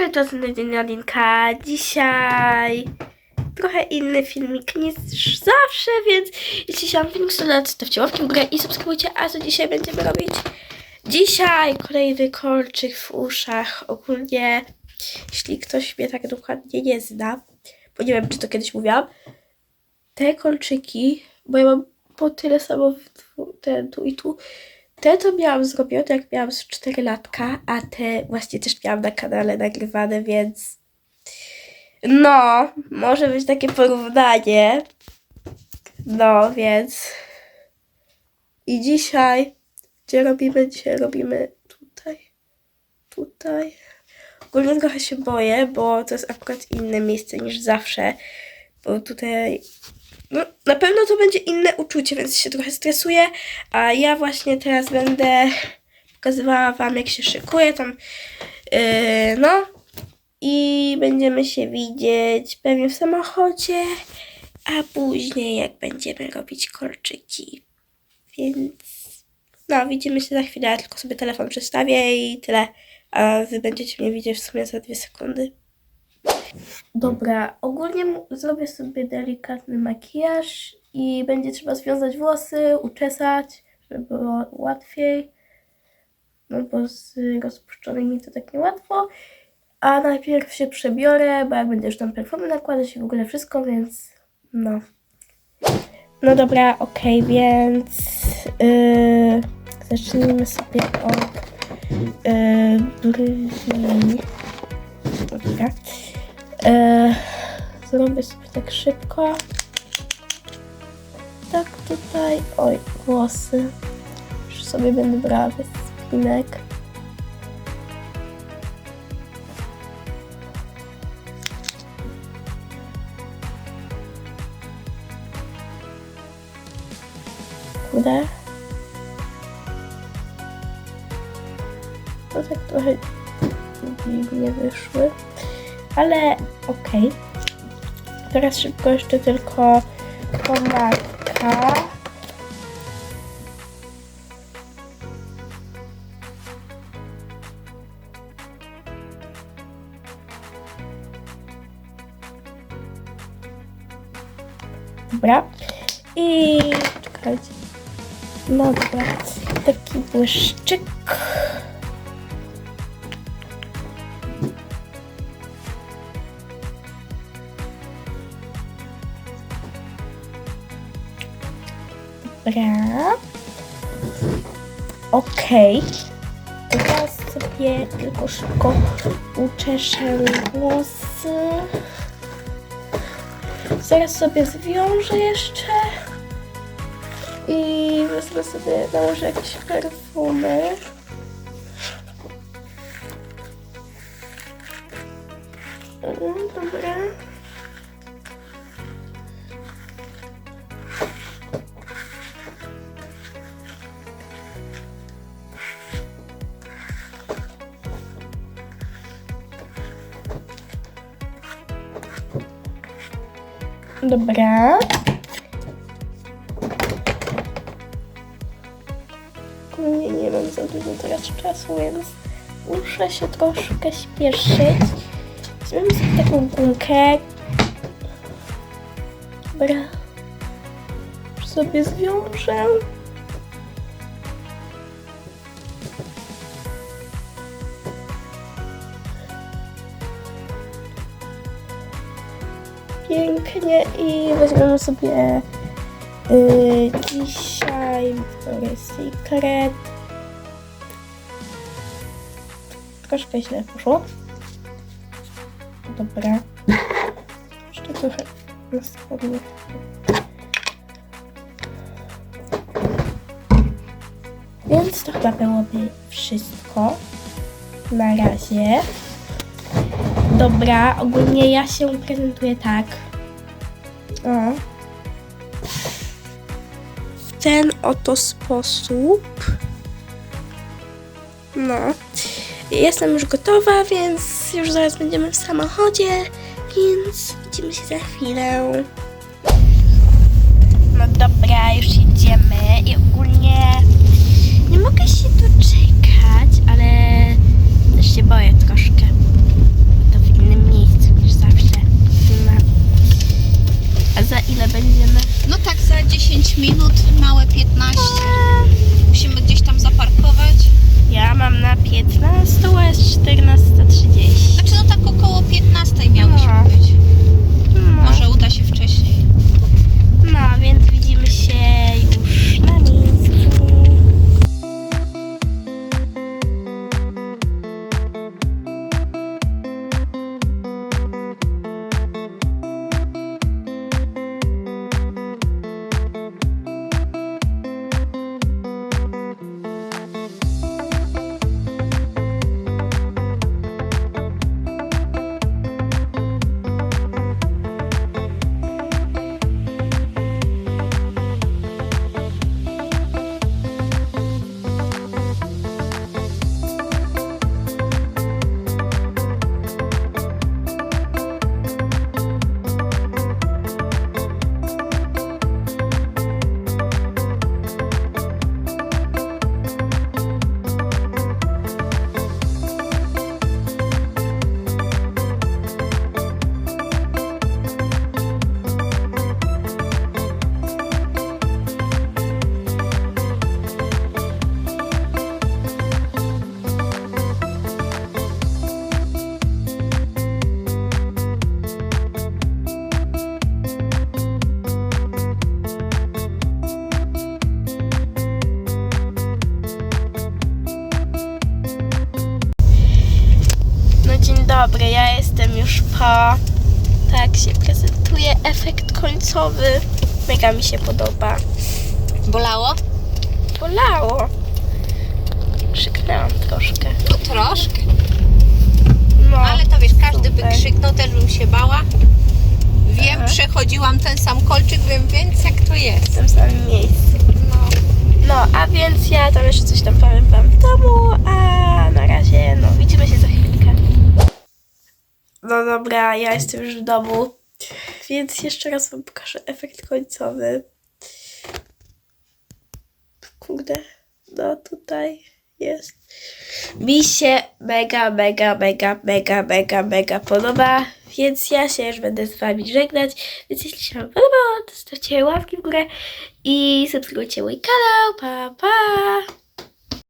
Na dzień Nadinka. Dzisiaj trochę inny filmik niż zawsze, więc jeśli się wam filmik spodobał, to stawcie łapki w górę i subskrybujcie, a co dzisiaj będziemy robić? Dzisiaj kolejny kolczyk w uszach. Ogólnie, jeśli ktoś mnie tak dokładnie nie zna, bo nie wiem, czy to kiedyś mówiłam, te kolczyki, bo ja mam po tyle samo w ten tu i tu, te to miałam zrobione jak miałam z 4 latka, a te właśnie też miałam na kanale nagrywane, więc no, może być takie porównanie. No, więc i dzisiaj, gdzie robimy? Dzisiaj robimy tutaj, tutaj. Ogólnie trochę się boję, bo to jest akurat inne miejsce niż zawsze, bo tutaj no, na pewno to będzie inne uczucie, więc się trochę stresuję, a ja właśnie teraz będę pokazywała Wam, jak się szykuję tam, yy, no i będziemy się widzieć pewnie w samochodzie, a później jak będziemy robić kolczyki, więc no, widzimy się za chwilę, ja tylko sobie telefon przestawię i tyle, a Wy będziecie mnie widzieć w sumie za dwie sekundy. Dobra, ogólnie zrobię sobie delikatny makijaż i będzie trzeba związać włosy, uczesać, żeby było łatwiej. No bo z rozpuszczonymi to tak niełatwo. A najpierw się przebiorę, bo jak będę już tam perfumy nakładać i w ogóle wszystko, więc no. No dobra, okej, więc yy, zacznijmy sobie od yy, brwi. Dobra. E, zrobię sobie tak szybko. Tak tutaj. Oj, włosy. Już sobie będę brała bez spinek. Kurde. To tak trochę dziwnie wyszły ale okej. Teraz szybko jeszcze tylko pomadka. Dobra. I czekajcie. No dobra. Taki błyszczyk. Dobra. Okej. Teraz sobie tylko szybko uczeszę włosy. Zaraz sobie zwiążę jeszcze. I wezmę sobie, nałożę jakieś perfumy. Mm, Dobra. Dobra. Nie, nie mam za dużo teraz czasu, więc muszę się troszkę śpieszyć. Weźmiemy sobie taką gumkę. Dobra. Już sobie zwiążę. Pięknie i weźmiemy sobie y, dzisiaj Victoria's Secret. Troszkę źle poszło. Dobra. Jeszcze trochę na spodnie. Więc to chyba byłoby wszystko na razie. Dobra, ogólnie ja się prezentuję tak. O. W ten oto sposób. No. Jestem już gotowa, więc już zaraz będziemy w samochodzie, więc widzimy się za chwilę. No dobra, już jedziemy i ogólnie nie mogę się doczekać, ale się boję troszkę innym miejscu niż zawsze. No. A za ile będziemy? No tak, za 10 minut, małe 15. Musimy gdzieś tam zaparkować. Ja mam na 15, a jest 14.30. Znaczy no tak około 15 dobry, ja jestem już po. Tak się prezentuje efekt końcowy. Mega mi się podoba. Bolało? Bolało. Krzyknęłam troszkę. No troszkę. No, Ale to wiesz, każdy by super. krzyknął, też bym się bała. Wiem, Aha. przechodziłam ten sam kolczyk, wiem więc jak to jest. w tym samym miejscu. No. No, a więc ja tam jeszcze coś tam powiem wam w domu, a na razie, no, widzimy się za chwilkę. Dobra, ja jestem już w domu, więc jeszcze raz wam pokażę efekt końcowy. Kurde, no tutaj jest. Mi się mega, mega, mega, mega, mega, mega podoba, więc ja się już będę z wami żegnać. Więc jeśli się wam podobało, to zostawcie łapki w górę i subskrybujcie mój kanał. Pa, pa!